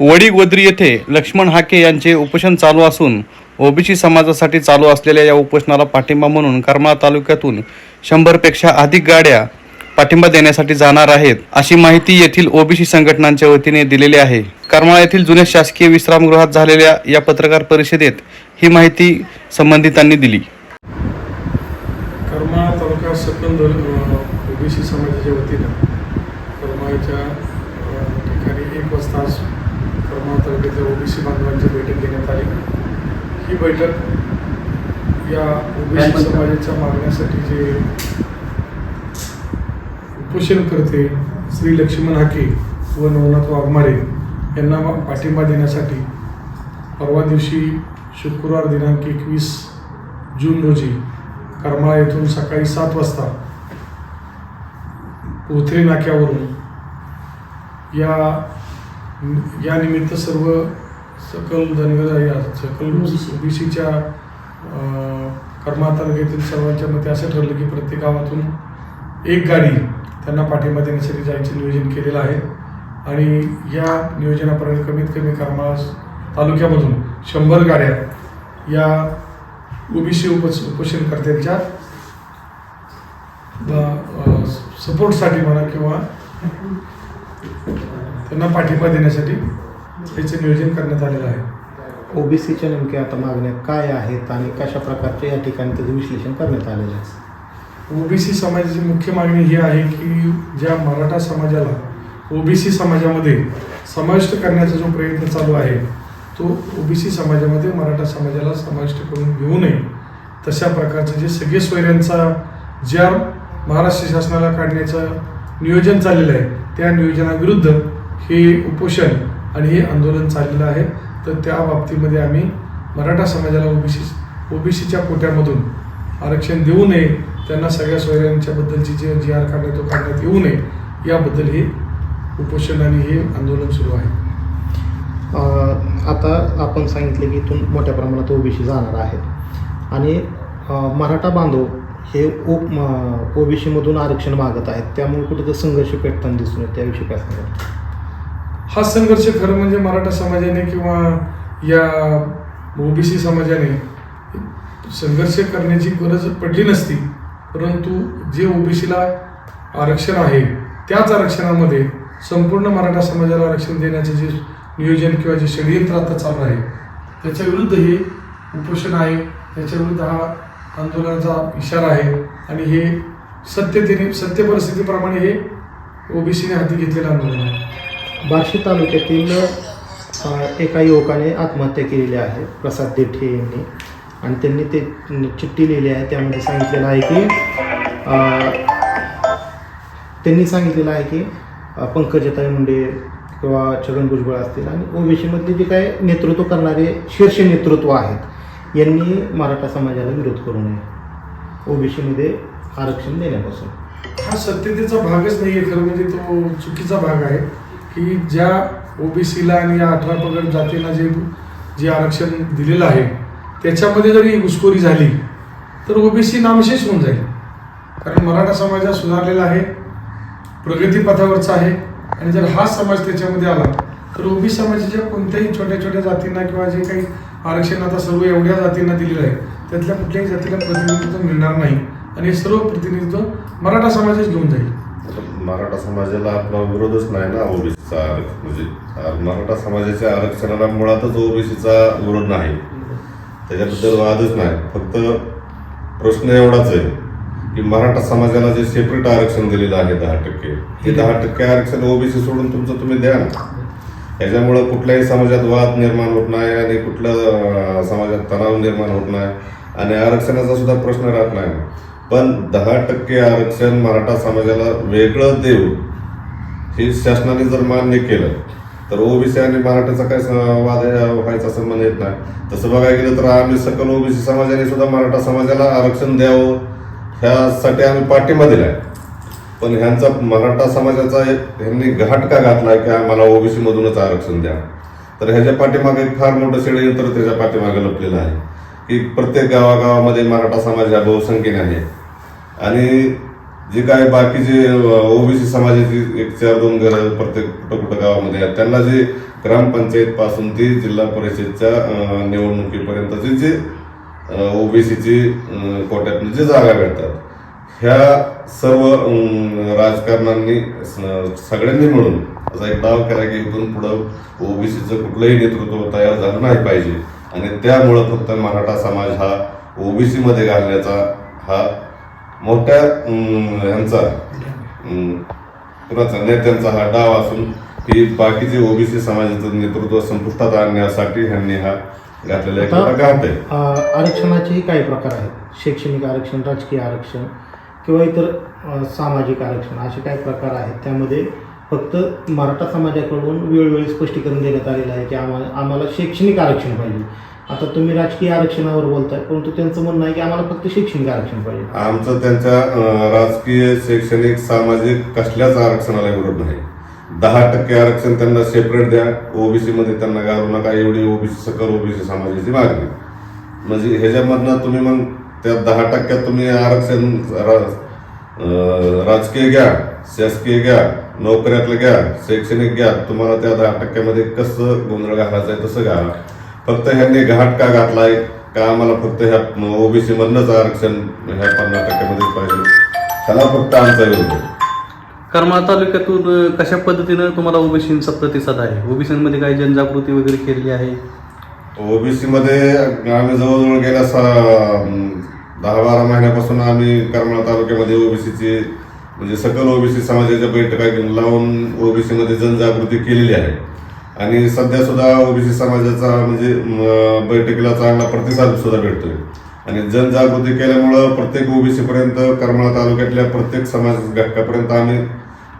वडीगोद्री येथे लक्ष्मण हाके यांचे उपोषण चालू असून ओबीसी समाजासाठी चालू असलेल्या या उपोषणाला पाठिंबा म्हणून करमाळा तालुक्यातून शंभरपेक्षा अधिक गाड्या पाठिंबा देण्यासाठी जाणार आहेत अशी माहिती येथील ओबीसी संघटनांच्या वतीने दिलेली आहे. करमाळा येथील जुन्या शासकीय विश्रामगृहात झालेल्या या पत्रकार परिषदेत ही माहिती संबंधितांनी दिली. करमाळा तालुका सकंदर ओबीसी समाजाच्या वतीनं करमाळ्याच्या ठिकाणी एक वाजता करमाळा तालुक्यातल्या ओबीसी बांधवांची बैठक घेण्यात आली. ही बैठक या ओबीसी समाजाच्या मागण्यासाठी जे उपोषणकर्ते श्री लक्ष्मण हाके व नवनाथ वाघमारे यांना पाठिंबा देण्यासाठी परवा दिवशी शुक्रवार दिनांक एकवीस जून रोजी करमाळा येथून सकाळी सात वाजता पोथरे नाक्यावरून या या निमित्त सर्व सकल धनगर या सकल ओबीसीच्या करमाळा तालुक्यातील सर्वांच्या मते असं ठरलं की प्रत्येक गावातून एक गाडी त्यांना पाठिंबा देण्यासाठी जायचं नियोजन केलेलं आहे. आणि या नियोजनाप्रमाणे कमीत कमी करमाळा तालुक्यामधून शंभर गाड्या या ओबीसी उप उपोषणकर्त्यांच्या सपोर्टसाठी म्हणा किंवा त्यांना पाठिंबा देण्यासाठी याचं नियोजन करण्यात आलेलं आहे. ओबीसीच्या नेमक्या आता मागण्या काय आहेत आणि कशा प्रकारचे या ठिकाणी त्याचं विश्लेषण करण्यात आलेलं आहे? ओबीसी समाजाची मुख्य मागणी ही आहे की ज्या मराठा समाजाला ओबीसी समाजामध्ये समाविष्ट करण्याचा जो प्रयत्न चालू आहे तो ओबीसी समाजामध्ये मराठा समाजाला समाविष्ट करून घेऊ नये. तशा प्रकारचं जे सगळे सोयऱ्यांचा ज्या महाराष्ट्र शासनाला काढण्याचं नियोजन चाललेलं आहे त्या नियोजनाविरुद्ध हे उपोषण आणि हे आंदोलन चाललेलं आहे. तर त्या बाबतीमध्ये आम्ही मराठा समाजाला ओबीसी ओबीसीच्या कोट्यामधून आरक्षण देऊ नये. त्यांना सगळ्या सोयऱ्यांच्याबद्दलची जे जी आर काढण्यात तो काढण्यात येऊ नये. याबद्दल हे उपोषण आणि हे आंदोलन सुरू आहे. आता आपण सांगितले की इथून मोठ्या प्रमाणात ओबीसी जाणार आहेत आणि मराठा बांधव हे ओ ओबीसीमधून आरक्षण मागत आहेत. त्यामुळे कुठेतरी संघर्ष पेटताना दिसून येत. त्याविषयी काय सांगाल? हा संघर्ष खरं म्हणजे मराठा समाजाने किंवा या ओबीसी समाजाने संघर्ष करण्याची गरज पडली नसती. परंतु जे ओबीसीला आरक्षण आहे त्याच आरक्षणामध्ये संपूर्ण मराठा समाजाला आरक्षण देण्याचे जे नियोजन किंवा जे षडयंत्र आता चालू आहे त्याच्याविरुद्ध हे उपोषण आहे. त्याच्याविरुद्ध हा आंदोलनाचा इशारा आहे. आणि हे सत्यतेने सत्य परिस्थितीप्रमाणे हे ओबीसीने हाती घेतलेलं आंदोलन आहे. बार्शी तालुक्यातील एका युवकाने आत्महत्या केलेली आहे प्रसाद देठे यांनी. आणि त्यांनी ते चिठ्ठी लिहिली आहे त्यामध्ये सांगितलेलं आहे की त्यांनी सांगितलेलं आहे की पंकजताई मुंडे किंवा छगन भुजबळ असतील आणि ओबीसीमधले जे काय नेतृत्व करणारे शीर्ष नेतृत्व आहेत यांनी मराठा समाजाला विरोध करू नये. ओबीसीमध्ये आरक्षण देण्यापासून. हा सत्यतेचा भागच नाही आहे खरं म्हणजे तो चुकीचा भाग आहे. की ज्या ओबीसीला आणि या अठरा पगड जातीला जे जे आरक्षण दिलेलं आहे त्याच्यामध्ये जरी घुसखोरी झाली तर ओबीसी नामशेष होऊन जाईल. कारण मराठा समाज हा सुधारलेला आहे प्रगतीपथावरचा आहे आणि जर हा समाज त्याच्यामध्ये आला तर ओबीसी समाजाच्या कोणत्याही छोट्या छोट्या जातींना किंवा जे काही आरक्षण आता सर्व एवढ्या जातींना दिलेलं आहे त्यातल्या कुठल्याही जातीला प्रतिनिधित्व मिळणार नाही आणि हे सर्व प्रतिनिधित्व मराठा समाजच घेऊन जाईल. मराठा समाजाला आपला विरोधच नाही ना ओबीसी. म्हणजे मराठा समाजाच्या आरक्षणाला मुळातच ओबीसीचा विरोध नाही. त्याच्याबद्दल वादच नाही. फक्त प्रश्न एवढाच आहे की मराठा समाजाला जे सेपरेट आरक्षण दिलेलं आहे दहा टक्के हे दहा टक्के आरक्षण ओबीसी सोडून तुमचं तुम्ही द्या ना. याच्यामुळं कुठल्याही समाजात वाद निर्माण होत नाही आणि कुठल्या समाजात तणाव निर्माण होत नाही आणि आरक्षणाचा सुद्धा प्रश्न राहत नाही. पण दहा टक्के आरक्षण मराठा समाजाला वेगळं देऊ हे शासनाने जर मान्य केलं तर ओबीसी आणि मराठाचा काय स- वाद व्हायचा संबंध येत नाही. तसं बघायला गेलं तर आम्ही सकल ओबीसी समाजाने सुद्धा मराठा समाजाला आरक्षण द्यावं ह्यासाठी आम्ही पाठिंबा आहे. पण ह्यांचा मराठा समाजाचा एक ह्यांनी घाट का घातला की आम्हाला ओबीसी मधूनच आरक्षण द्या. तर ह्याच्या पाठीमागे एक फार मोठं षडयंत्र त्याच्या पाठीमागे लपलेलं आहे. की प्रत्येक गावागावामध्ये मराठा समाज हा बहुसंख्येने आहे. आणि जे काय बाकीचे ओबीसी समाजाची एक चार दोन घर प्रत्येक कुठं कुठं गावामध्ये आहेत त्यांना जे ग्रामपंचायत पासून ते जिल्हा परिषदच्या निवडणुकीपर्यंतचे जे ओबीसीची कोट्यातून जे जागा भेटतात ह्या सर्व राजकारणांनी सगळ्यांनी मिळून असा एक दावा केला की इथून पुढं ओबीसीचं कुठलंही नेतृत्व तयार झालं नाही पाहिजे. आणि त्यामुळं फक्त मराठा समाज हा ओबीसीमध्ये घालण्याचा हा मोठ्या ह्यांचा कुणाचा नेत्यांचा हा डाव असून की बाकीचे ओबीसी समाजाचं नेतृत्व संपुष्टात आणण्यासाठी ह्यांनी हा घातलेला एक घाट आहे. आरक्षणाचेही काही प्रकार आहेत. शैक्षणिक आरक्षण राजकीय आरक्षण किंवा इतर सामाजिक आरक्षण असे काही प्रकार आहेत. त्यामध्ये फक्त मराठा समाजाकडून वेळोवेळी स्पष्टीकरण देण्यात आलेलं आहे की आम्हाला आम्हाला शैक्षणिक आरक्षण पाहिजे. आता तुम्ही राजकीय आरक्षणावर बोलताय परंतु त्यांचं म्हणणं आहे की आम्हाला फक्त शैक्षणिक आरक्षण पाहिजे. आमचं त्यांच्या राजकीय शैक्षणिक सामाजिक कसल्याच आरक्षणाला विरोध नाही. दहा टक्के आरक्षण त्यांना सेपरेट द्या. ओबीसी मध्ये त्यांना घालू नका. एवढी ओबीसी सकल ओबीसी समाजाची मागणी. म्हणजे ह्याच्यामधनं तुम्ही मग त्या दहा टक्क्यात तुम्ही आरक्षण रा- राजकीय घ्या शासकीय घ्या. नोकऱ्यातलं घ्या शैक्षणिक घ्या तुम्हाला त्या दहा टक्क्यामध्ये कसं गोंधळ घालायचा आहे तसं घाला फक्त ह्यांनी घाट का घातलाय? का आम्हाला फक्त ह्या ओबीसी मधनच आरक्षण ह्या पन्नास टक्क्यामध्येच पाहिजे? त्याला फक्त आमचा विरोध आहे. करमाळा तालुक्यातून कशा पद्धतीनं तुम्हाला ओबीसींचा प्रतिसाद आहे? ओबीसीमध्ये काही जनजागृती वगैरे केली आहे? ओबीसी मध्ये आम्ही जवळजवळ गेल्या दहा बारा महिन्यापासून आम्ही करमाळा तालुक्यामध्ये ओबीसीची म्हणजे सकल ओबीसी समाजाच्या बैठका घेऊन लावून ओबीसीमध्ये जनजागृती केलेली आहे. आणि सध्या सुद्धा ओबीसी समाजाचा म्हणजे बैठकीला चांगला प्रतिसाद सुद्धा भेटतोय. आणि जनजागृती केल्यामुळं प्रत्येक ओबीसी पर्यंत करमाळा तालुक्यातल्या प्रत्येक समाज घटकापर्यंत आम्ही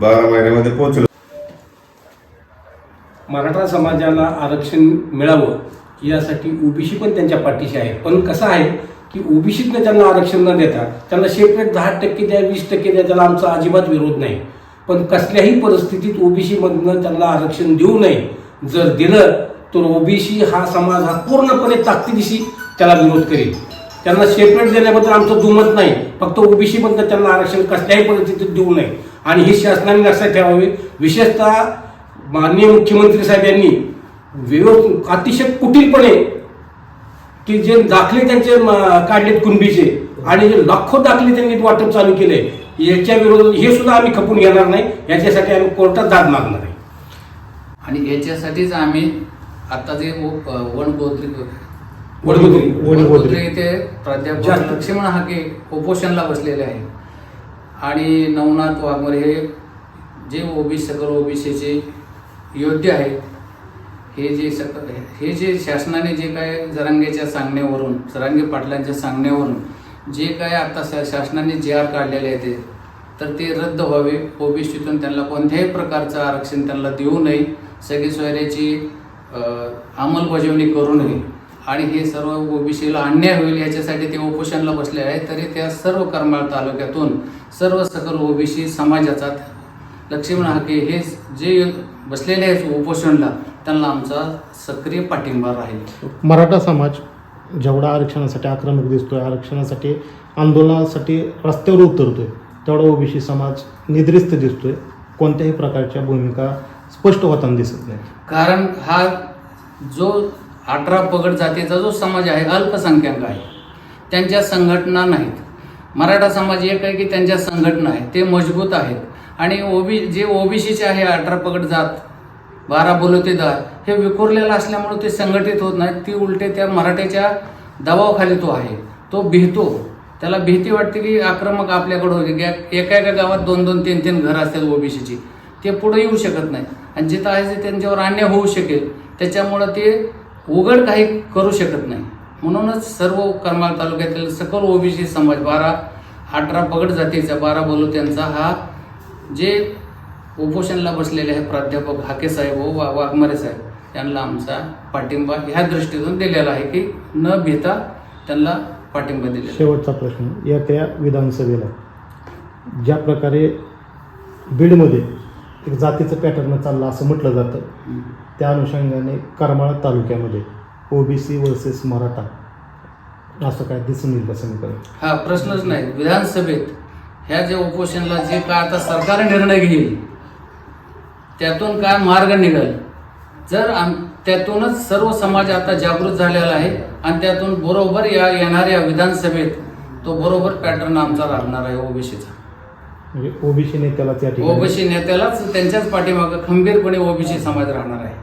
बारा महिन्यामध्ये पोहोचलो. मराठा समाजाला आरक्षण मिळावं यासाठी ओबीसी पण त्यांच्या पाठीशी आहे. पण कसं आहे की ओबीसीतनं त्यांना आरक्षण न देता त्यांना सेपरेट दहा टक्के द्या वीस टक्के द्या त्याला आमचा अजिबात विरोध नाही. पण कसल्याही परिस्थितीत ओबीसीमधनं त्यांना आरक्षण देऊ नये. जर दिलं तर ओबीसी हा समाज हा पूर्णपणे ताकदीशी त्याला विरोध करेल. त्यांना सेपरेट देण्याबद्दल आमचं दुमत नाही. फक्त ओबीसीमधनं त्यांना आरक्षण कसल्याही परिस्थितीत देऊ नये. आणि ही शासनाने लक्षात ठेवावे. विशेषतः माननीय मुख्यमंत्री साहेब यांनी विरोध अतिशय कुटीलपणे की जे दाखले त्यांचे काढलेत कुणबीचे आणि जे लाखो दाखले त्यांनी वाटप चालू केले याच्या विरोधात हे सुद्धा आम्ही खपून घेणार नाही याच्यासाठी आम्ही कोर्टात दाद मागणार आहे आणि याच्यासाठीच आम्ही आता जे व- वन बोद्री वडगोद्री. वडगोद्री येथे प्राध्यापक. लक्ष्मण हाके उपोषणला बसलेले आहे आणि नवनाथ वाघमरे हे जे ओबीसी सगळं ओबीसीचे योद्धे आहेत हे जे सक हे जे शासनाने जे काय जरांगेच्या सांगण्यावरून जरांगे पाटलांच्या सांगण्यावरून जे काय आता शा- शासनाने जे आर काढलेले आहेत ते तर ते रद्द व्हावे. ओबीसीतून त्यांना कोणत्याही प्रकारचं आरक्षण त्यांना देऊ नये. सगळी सोयऱ्याची अंमलबजावणी करू नये. आणि हे सर्व ओबीसीला अन्याय होईल याच्यासाठी ते उपोषणला बसले आहेत. तरी त्या सर्व करमाळ तालुक्यातून सर्व सकल ओबीसी समाजाचा लक्ष्मण हाके हे जे बसलेले आहेत उपोषणला त्यांना आमचा सक्रिय पाठिंबा राहील. मराठा समाज जेवढा आरक्षणासाठी आक्रमक दिसतोय आरक्षणासाठी आंदोलनासाठी रस्त्यावर उतरतोय तेवढा ओबीसी समाज निद्रिस्त दिसतोय. कोणत्याही प्रकारच्या भूमिका स्पष्ट होताना दिसत नाही. कारण हा जो अठरा पगड जातीचा जो समाज आहे अल्पसंख्याक आहे त्यांच्या संघटना नाहीत. मराठा समाज एक आहे की त्यांच्या संघटना आहेत ते मजबूत आहेत. आणि ओबी जे ओबीसीचे आहे अठरा पगड जात बारा बोलतेदार हे विखुरलेलं असल्यामुळे ते संघटित होत नाहीत. ती उलटे त्या मराठ्याच्या दबावाखाली तो आहे. तो भितो. त्याला भीती वाटते की आक्रमक आपल्याकडे होते एका एका गावात दोन दोन तीन तीन घरं असतात ओबीसीची. ते पुढे येऊ शकत नाही. आणि जिथं आहे ते त्यांच्यावर अन्याय होऊ शकेल. त्याच्यामुळं ते उघड काही करू शकत नाही. म्हणूनच सर्व करमाळ तालुक्यातील सकल ओबीसी समाज बारा अठरा पगड जातीचा बारा बोलू त्यांचा हा जे उपोषणला बसलेले आहे प्राध्यापक हाके साहेब व वा वाघमारे साहेब यांना आमचा पाठिंबा ह्या दृष्टीतून दिलेला आहे की न भीता त्यांना पाठिंबा दिलेला आहे. शेवटचा प्रश्न येत्या विधानसभेला ज्या प्रकारे बीडमध्ये एक जातीचं पॅटर्न चाललं असं म्हटलं जातं त्या अनुषंगाने करमाळा तालुक्यामध्ये ओबीसी वर्सेस मराठा असं काय दिसून येईल का समीकरण हा प्रश्नच नाही विधानसभेत ह्या जे उपोषणला जे काय आता सरकार निर्णय घेईल त्यातून काय मार्ग निघेल? जर आम त्यातूनच सर्व समाज आता जागृत झालेला आहे आणि त्यातून बरोबर या येणाऱ्या विधानसभेत तो बरोबर पॅटर्न आमचा लागणार आहे ओबीसीचा. म्हणजे ओबीसी नेत्याला त्या ठिकाणी ओबीसी नेत्यालाच त्यांच्याच पाठीमागं खंबीरपणे ओबीसी समाज राहणार आहे.